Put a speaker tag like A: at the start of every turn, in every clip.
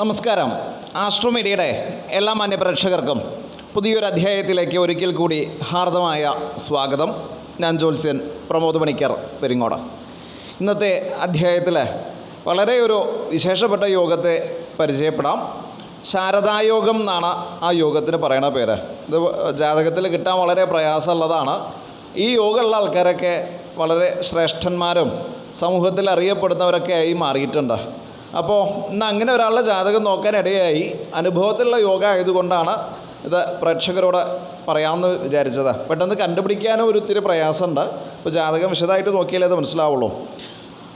A: നമസ്കാരം. ആസ്ട്രോമീഡിയയുടെ എല്ലാ മാന്യപ്രേക്ഷകർക്കും പുതിയൊരു അധ്യായത്തിലേക്ക് ഒരിക്കൽ കൂടി ഹാർദമായ സ്വാഗതം. ഞാൻ ജോത്സ്യൻ പ്രമോദ് മണിക്കർ പെരിങ്ങോട്. ഇന്നത്തെ അധ്യായത്തിൽ വളരെ ഒരു വിശേഷപ്പെട്ട യോഗത്തെ പരിചയപ്പെടാം. ശാരദായോഗം എന്നാണ് ആ യോഗത്തിന് പറയണ പേര്. ഇത് ജാതകത്തിൽ കിട്ടാൻ വളരെ പ്രയാസമുള്ളതാണ്. ഈ യോഗമുള്ള ആൾക്കാരൊക്കെ വളരെ ശ്രേഷ്ഠന്മാരും സമൂഹത്തിൽ അറിയപ്പെടുന്നവരൊക്കെ ആയി മാറിയിട്ടുണ്ട്. അപ്പോൾ ഇന്ന് അങ്ങനെ ഒരാളുടെ ജാതകം നോക്കാനിടയായി. അനുഭവത്തിലുള്ള യോഗ ആയതുകൊണ്ടാണ് ഇത് പ്രേക്ഷകരോട് പറയാമെന്ന് വിചാരിച്ചത്. പെട്ടെന്ന് കണ്ടുപിടിക്കാനും ഒരു ഇത്തിരി പ്രയാസമുണ്ട്. ഇപ്പോൾ ജാതകം വിശദമായിട്ട് നോക്കിയാലേ അത് മനസ്സിലാവുള്ളൂ.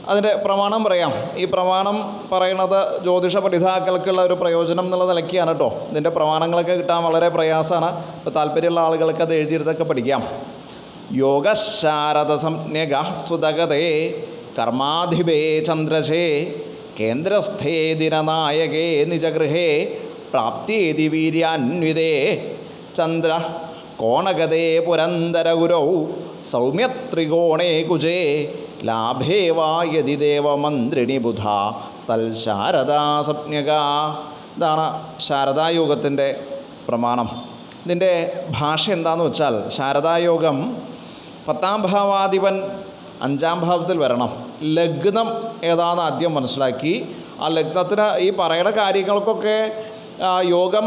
A: അതിന്റെ പ്രമാണം പറയാം. ഈ പ്രമാണം പറയണത് ജ്യോതിഷ പഠിതാക്കൾക്കുള്ള ഒരു പ്രയോജനം എന്നുള്ള നിലയ്ക്കാണ് കേട്ടോ. ഇതിന്റെ പ്രമാണങ്ങളൊക്കെ കിട്ടാൻ വളരെ പ്രയാസമാണ്. ഇപ്പോൾ താല്പര്യമുള്ള ആളുകൾക്ക് അത് എഴുതിയെടുത്തൊക്കെ പഠിക്കാം. യോഗശാരദ സംജ്ഞ സുതകതേ കർമാധിപേ ചന്ദ്രശേ കേന്ദ്രസ്ഥേ ദിനനായകേ നിജഗൃഹേ പ്രാപ്തിയേതി വീര്യാന്വിതേ. ചന്ദ്ര കോണഗതേ പുരന്തരഗുരൗ സൗമ്യത്രികോണേ കുജേ. ലാഭേ വായതി ദേവമന്ത്രിണി ബുധ തൽ ശാരദാ സപ്ഞക ഇതാണ് ശാരദായോഗത്തിന്റെ പ്രമാണം. ഇതിന്റെ ഭാഷ എന്താണെന്ന് വെച്ചാൽ ശാരദായോഗം പത്താം ഭാവാധിപൻ അഞ്ചാം ഭാവത്തിൽ വരണം. ലഗ്നം ഏതാണെന്ന് ആദ്യം മനസ്സിലാക്കി. ആ ലഗ്നത്തിന് ഈ പറയുന്ന കാര്യങ്ങൾക്കൊക്കെ യോഗം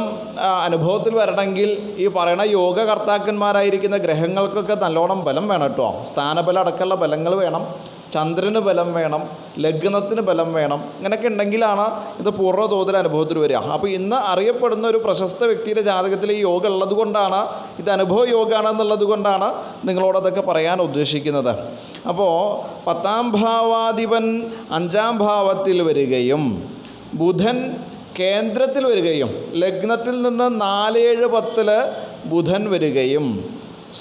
A: അനുഭവത്തിൽ വരണമെങ്കിൽ ഈ പറയണ യോഗ കർത്താക്കന്മാരായിരിക്കുന്ന ഗ്രഹങ്ങൾക്കൊക്കെ നല്ലോണം ബലം വേണം കേട്ടോ. സ്ഥാനബലം അടക്കമുള്ള ബലങ്ങൾ വേണം. ചന്ദ്രന് ബലം വേണം. ലഗ്നത്തിന് ബലം വേണം. ഇങ്ങനെയൊക്കെ ഉണ്ടെങ്കിലാണ് ഇത് പൂർണ തോതിൽ അനുഭവത്തിൽ വരിക. അപ്പോൾ ഇന്ന് അറിയപ്പെടുന്ന ഒരു പ്രശസ്ത വ്യക്തിയുടെ ജാതകത്തിൽ ഈ യോഗ ഉള്ളത് കൊണ്ടാണ് ഇത് അനുഭവ യോഗമാണെന്നുള്ളത് കൊണ്ടാണ് നിങ്ങളോടതൊക്കെ പറയാൻ ഉദ്ദേശിക്കുന്നത്. അപ്പോൾ പത്താം ഭാവാധിപൻ അഞ്ചാം ഭാവത്തിൽ വരികയും ബുധൻ കേന്ദ്രത്തിൽ വരികയും ലഗ്നത്തിൽ നിന്ന് നാല് ഏഴ് പത്തിൽ ബുധൻ വരികയും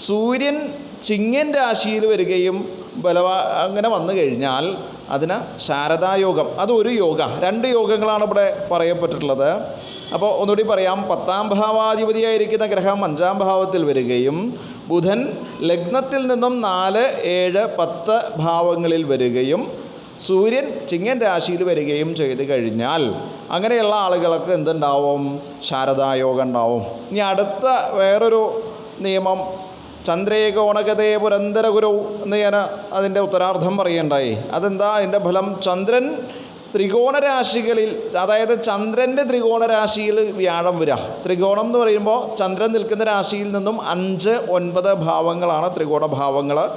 A: സൂര്യൻ ചിങ്ങൻ രാശിയിൽ വരികയും ബലവാ അങ്ങനെ വന്നു കഴിഞ്ഞാൽ അതിന് ശാരദായോഗം അത് ഒരു യോഗ. രണ്ട് യോഗങ്ങളാണ് ഇവിടെ പറയപ്പെട്ടിട്ടുള്ളത്. അപ്പോൾ ഒന്നുകൂടി പറയാം. പത്താം ഭാവാധിപതിയായിരിക്കുന്ന ഗ്രഹം അഞ്ചാം ഭാവത്തിൽ വരികയും ബുധൻ ലഗ്നത്തിൽ നിന്നും നാല് ഏഴ് പത്ത് ഭാവങ്ങളിൽ വരികയും സൂര്യൻ ചിങ്ങൻ രാശിയിൽ വരികയും ചെയ്തു കഴിഞ്ഞാൽ അങ്ങനെയുള്ള ആളുകൾക്ക് എന്തുണ്ടാവും? ശാരദായോഗം ഉണ്ടാവും. ഇനി അടുത്ത വേറൊരു നിയമം ചന്ദ്രേകോണകതയെ പുരന്തര ഗുരു എന്ന് ഞാൻ അതിന്റെ ഉത്തരാർത്ഥം പറയണ്ടായി അതെന്താ? അതിന്റെ ഫലം ചന്ദ്രൻ ത്രികോണ രാശികളിൽ അതായത് ചന്ദ്രന്റെ ത്രികോണ രാശിയിൽ വ്യാഴം വരിക. ത്രികോണം എന്ന് പറയുമ്പോൾ ചന്ദ്രൻ നിൽക്കുന്ന രാശിയിൽ നിന്നും അഞ്ച് ഒൻപത് ഭാവങ്ങളാണ് ത്രികോണ ഭാവങ്ങൾ.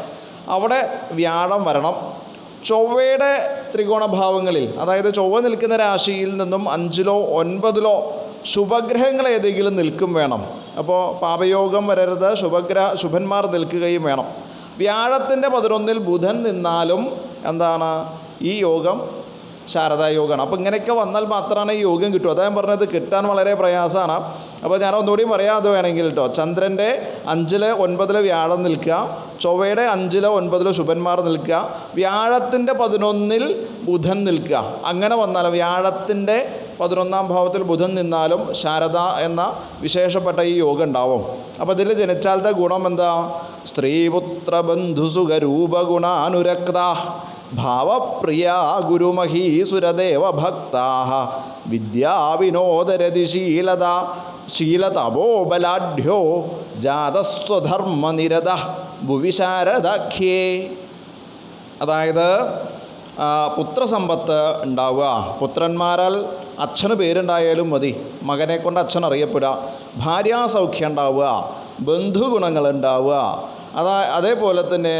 A: അവിടെ വ്യാഴം വരണം. ചൊവ്വയുടെ ത്രികോണഭാവങ്ങളിൽ അതായത് ചൊവ്വ നിൽക്കുന്ന രാശിയിൽ നിന്നും അഞ്ചിലോ ഒൻപതിലോ ശുഭഗ്രഹങ്ങൾ ഏതെങ്കിലും നിൽക്കും വേണം. അപ്പോൾ പാപയോഗം വരരുത് ശുഭഗ്രഹ ശുഭന്മാർ നിൽക്കുകയും വേണം. വ്യാഴത്തിന്റെ പതിനൊന്നിൽ ബുധൻ നിന്നാലും എന്താണ്? ഈ യോഗം ശാരദായോഗമാണ് അപ്പോൾ ഇങ്ങനെയൊക്കെ വന്നാൽ മാത്രമാണ് ഈ യോഗം കിട്ടും. അതാ ഞാൻ പറഞ്ഞത് കിട്ടാൻ വളരെ പ്രയാസമാണ്. അപ്പോൾ ഞാൻ ഒന്നുകൂടി പറയാം അത് വേണമെങ്കിൽ കേട്ടോ ചന്ദ്രന്റെ അഞ്ചിൽ ഒൻപതിൽ വ്യാഴം നിൽക്കുക. ചൊവ്വയുടെ അഞ്ചിലോ ഒൻപതിലോ ശുഭന്മാർ നിൽക്കുക. വ്യാഴത്തിന്റെ പതിനൊന്നിൽ ബുധൻ നിൽക്കുക. അങ്ങനെ വന്നാൽ വ്യാഴത്തിന്റെ പതിനൊന്നാം ഭാവത്തിൽ ബുധൻ നിന്നാലും ശാരദ എന്ന വിശേഷപ്പെട്ട ഈ യോഗം ഉണ്ടാവും. അപ്പോൾ ഇതിൽ ജനിച്ചാലത്തെ ഗുണം എന്താ? സ്ത്രീപുത്ര ബന്ധുസുഖരൂപഗുണാനുരക്ത ഭാവപ്രിയ ഗുരുമഹീസുരദേവ ഭക്താ വിദ്യാവിനോദരതിശീലത ശീലതപോബലാഢ്യോ ജാതസ്വധർമ്മനിരത. ഭുവിശാരദാഖ്യേ. അതായത് പുത്രസമ്പത്ത് ഉണ്ടാവുക. പുത്രന്മാരാൽ അച്ഛന് പേരുണ്ടായാലും മതി. മകനെ കൊണ്ട് അച്ഛൻ അറിയപ്പെടുക. ഭാര്യാസൗഖ്യം ഉണ്ടാവുക. ബന്ധുഗുണങ്ങൾ ഉണ്ടാവുക. അതാ അതേപോലെ തന്നെ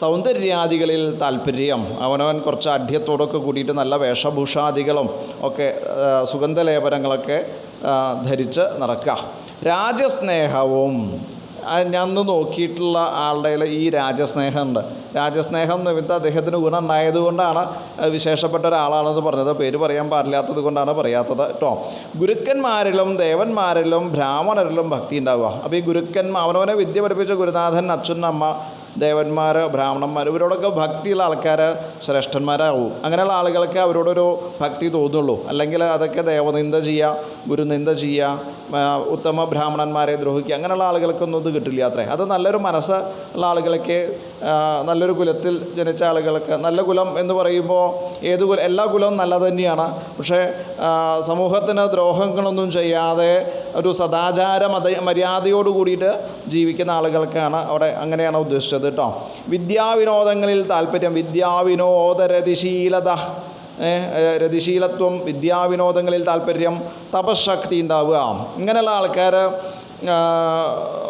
A: സൗന്ദര്യാദികളിൽ താല്പര്യം. അവനവൻ കുറച്ച് അഢ്യത്തോടൊക്കെ കൂടിയിട്ട് നല്ല വേഷഭൂഷാദികളും ഒക്കെ സുഗന്ധലേപനങ്ങളൊക്കെ ധരിച്ച് നടക്കുക. രാജസ്നേഹവും ഞാൻ ഒന്ന് നോക്കിയിട്ടുള്ള ആളുടെ ഈ രാജസ്നേഹമുണ്ട് രാജസ്നേഹം നിമിത്തം അദ്ദേഹത്തിന് ഗുണം ഉണ്ടായത് കൊണ്ടാണ് വിശേഷപ്പെട്ട ഒരാളാണെന്ന് പറഞ്ഞത്. പേര് പറയാൻ പാടില്ലാത്തത് കൊണ്ടാണ് പറയാത്തത് കേട്ടോ ഗുരുക്കന്മാരിലും ദേവന്മാരിലും ബ്രാഹ്മണരിലും ഭക്തി ഉണ്ടാവുക. അപ്പോൾ ഈ ഗുരുക്കന്മാർ അവനവനെ വിദ്യ പഠിപ്പിച്ച ഗുരുനാഥൻ അച്ഛൻ അമ്മ ദേവന്മാർ ബ്രാഹ്മണന്മാർ ഇവരോടൊക്കെ ഭക്തിയുള്ള ആൾക്കാർ ശ്രേഷ്ഠന്മാരാവും. അങ്ങനെയുള്ള ആളുകൾക്ക് അവരോടൊരു ഭക്തി തോന്നുള്ളൂ. അല്ലെങ്കിൽ അതൊക്കെ ദേവനിന്ദ ചെയ്യുക ഗുരുനിന്ദ ചെയ്യുക ഉത്തമ ബ്രാഹ്മണന്മാരെ ദ്രോഹിക്കുക അങ്ങനെയുള്ള ആളുകൾക്കൊന്നും ഇത് കിട്ടില്ല അത്രേ. അത് നല്ലൊരു മനസ്സ് ഉള്ള ആളുകൾക്ക് നല്ലൊരു കുലത്തിൽ ജനിച്ച ആളുകൾക്ക് നല്ല കുലം എന്ന് പറയുമ്പോൾ ഏത് കുലം എല്ലാ കുലവും നല്ലത് തന്നെയാണ്. പക്ഷേ സമൂഹത്തിന് ദ്രോഹങ്ങളൊന്നും ചെയ്യാതെ ഒരു സദാചാര മത മര്യാദയോട് കൂടിയിട്ട് ജീവിക്കുന്ന ആളുകൾക്കാണ് അവിടെ അങ്ങനെയാണ് ഉദ്ദേശിച്ചത് കേട്ടോ വിദ്യാവിനോദങ്ങളിൽ താല്പര്യം വിദ്യാവിനോദ രതിശീലത ഏ, ഏ, രതിശീലത്വം വിദ്യാവിനോദങ്ങളിൽ താല്പര്യം തപശക്തി ഉണ്ടാവുക. ഇങ്ങനെയുള്ള ആൾക്കാർ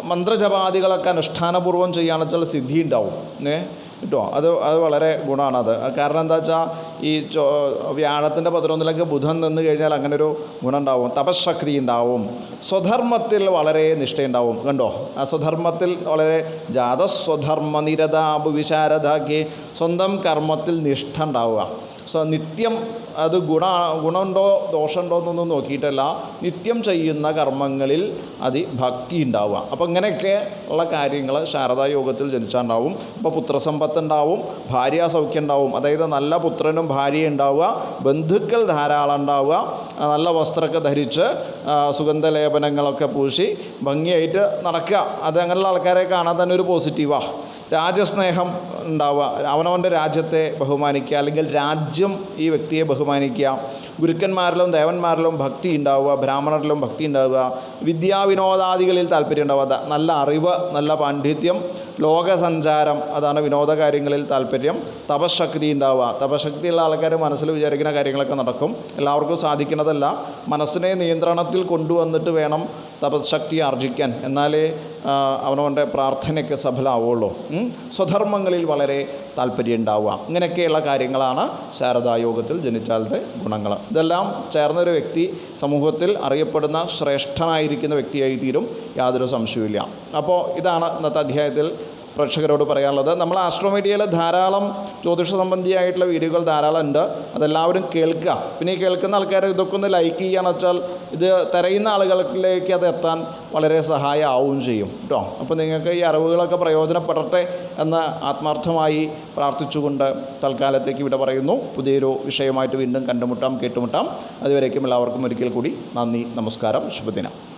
A: മന്ത്രജപാദികളൊക്കെ അനുഷ്ഠാനപൂർവം ചെയ്യുകയാണെന്ന് വെച്ചാൽ സിദ്ധി ഉണ്ടാവും. ഏ കേട്ടോ അത് അത് വളരെ ഗുണമാണ് അത്. കാരണം എന്താ വെച്ചാൽ ഈ ചോ വ്യാഴത്തിന്റെ പതിനൊന്നിലൊക്കെ ബുധൻ നിന്ന് കഴിഞ്ഞാൽ അങ്ങനെ ഒരു ഗുണം ഉണ്ടാവും തപശക്തി ഉണ്ടാവും. സ്വധർമ്മത്തിൽ വളരെ നിഷ്ഠയുണ്ടാവും. കണ്ടോ? ആ സ്വധർമ്മത്തിൽ വളരെ ജാതസ്വധർമ്മ നിരതാപ് വിശാരതാക്കി സ്വന്തം കർമ്മത്തിൽ നിഷ്ഠ ഉണ്ടാവുക. സോ നിത്യം അത് ഗുണ ഗുണമുണ്ടോ ദോഷമുണ്ടോ എന്നൊന്നും നോക്കിയിട്ടല്ല. നിത്യം ചെയ്യുന്ന കർമ്മങ്ങളിൽ അതി ഭക്തി ഉണ്ടാവുക. അപ്പോൾ ഇങ്ങനെയൊക്കെ ഉള്ള കാര്യങ്ങൾ ശാരദാ യോഗത്തിൽ ജനിച്ചാണ്ടാവും. അപ്പോൾ പുത്രസമ്പത്ത് ഉണ്ടാവും ഭാര്യ സൗഖ്യം ഉണ്ടാവും അതായത് നല്ല പുത്രനും ഭാര്യയും ഉണ്ടാവുക ബന്ധുക്കൾ ധാരാളം ഉണ്ടാവുക നല്ല വസ്ത്രമൊക്കെ ധരിച്ച് സുഗന്ധലേപനങ്ങളൊക്കെ പൂശി ഭംഗിയായിട്ട് നടക്കുക. അത് അങ്ങനെയുള്ള ആൾക്കാരെ കാണാൻ തന്നെ ഒരു പോസിറ്റീവാ. രാജ്യസ്നേഹം ഉണ്ടാവുക. അവനവന്റെ രാജ്യത്തെ ബഹുമാനിക്കുക അല്ലെങ്കിൽ രാജ്യം ഈ വ്യക്തിയെ ബഹുമാനിക്കുക. ഗുരുക്കന്മാരിലും ദേവന്മാരിലും ഭക്തി ഉണ്ടാവുക ബ്രാഹ്മണരിലും ഭക്തി ഉണ്ടാവുക. വിദ്യാവിനോദാദികളിൽ ദ- നല്ല അറിവ് നല്ല പാണ്ഡിത്യം ലോകസഞ്ചാരം അതാണ് വിനോദ കാര്യങ്ങളിൽ താല്പര്യം. തപശക്തി ഉണ്ടാവുക. തപശക്തിയുള്ള ആൾക്കാർ മനസ്സിൽ വിചാരിക്കുന്ന കാര്യങ്ങളൊക്കെ നടക്കും. എല്ലാവർക്കും സാധിക്കുന്നതല്ല. മനസ്സിനെ നിയന്ത്രണത്തിൽ കൊണ്ടുവന്നിട്ട് വേണം തപശക്തി ആർജിക്കാൻ. എന്നാലേ അവനവന്റെ പ്രാർത്ഥനയ്ക്ക് സഫലമാവുള്ളൂ. സ്വധർമ്മങ്ങളിൽ വളരെ താല്പര്യം ഉണ്ടാവുക ഇങ്ങനെയൊക്കെയുള്ള കാര്യങ്ങളാണ് ശാരദായോഗത്തിൽ ജനിച്ചാലത്തെ ഗുണങ്ങൾ. ഇതെല്ലാം ചേർന്നൊരു വ്യക്തി സമൂഹത്തിൽ അറിയപ്പെടുന്ന ശ്രേഷ്ഠനായിരിക്കുന്ന വ്യക്തിയായി തീരും യാതൊരു സംശയവുമില്ല. അപ്പോൾ ഇതാണ് ഇന്നത്തെ അധ്യായത്തിൽ പ്രേക്ഷകരോട് പറയാനുള്ളത്. നമ്മൾ ആസ്ട്രോമീഡിയയിൽ ധാരാളം ജ്യോതിഷ സംബന്ധിയായിട്ടുള്ള വീഡിയോകൾ ധാരാളം ഉണ്ട് അതെല്ലാവരും കേൾക്കുക. പിന്നെ കേൾക്കുന്ന ആൾക്കാർ ഇതൊക്കെ ഒന്ന് ലൈക്ക് ചെയ്യുകയെന്ന് വെച്ചാൽ ഇത് തിരയുന്ന ആളുകളിലേക്ക് അത് എത്താൻ വളരെ സഹായമാവുകയും ചെയ്യും. കേട്ടോ അപ്പോൾ നിങ്ങൾക്ക് ഈ അറിവുകളൊക്കെ പ്രയോജനപ്പെടട്ടെ എന്ന് ആത്മാർത്ഥമായി പ്രാർത്ഥിച്ചുകൊണ്ട് തൽക്കാലത്തേക്ക് ഇവിടെ പറയുന്നു. പുതിയൊരു വിഷയമായിട്ട് വീണ്ടും കണ്ടുമുട്ടാം കേട്ടുമുട്ടാം. അതുവരേക്കും എല്ലാവർക്കും ഒരിക്കൽ കൂടി നന്ദി നമസ്കാരം ശുഭദിനം.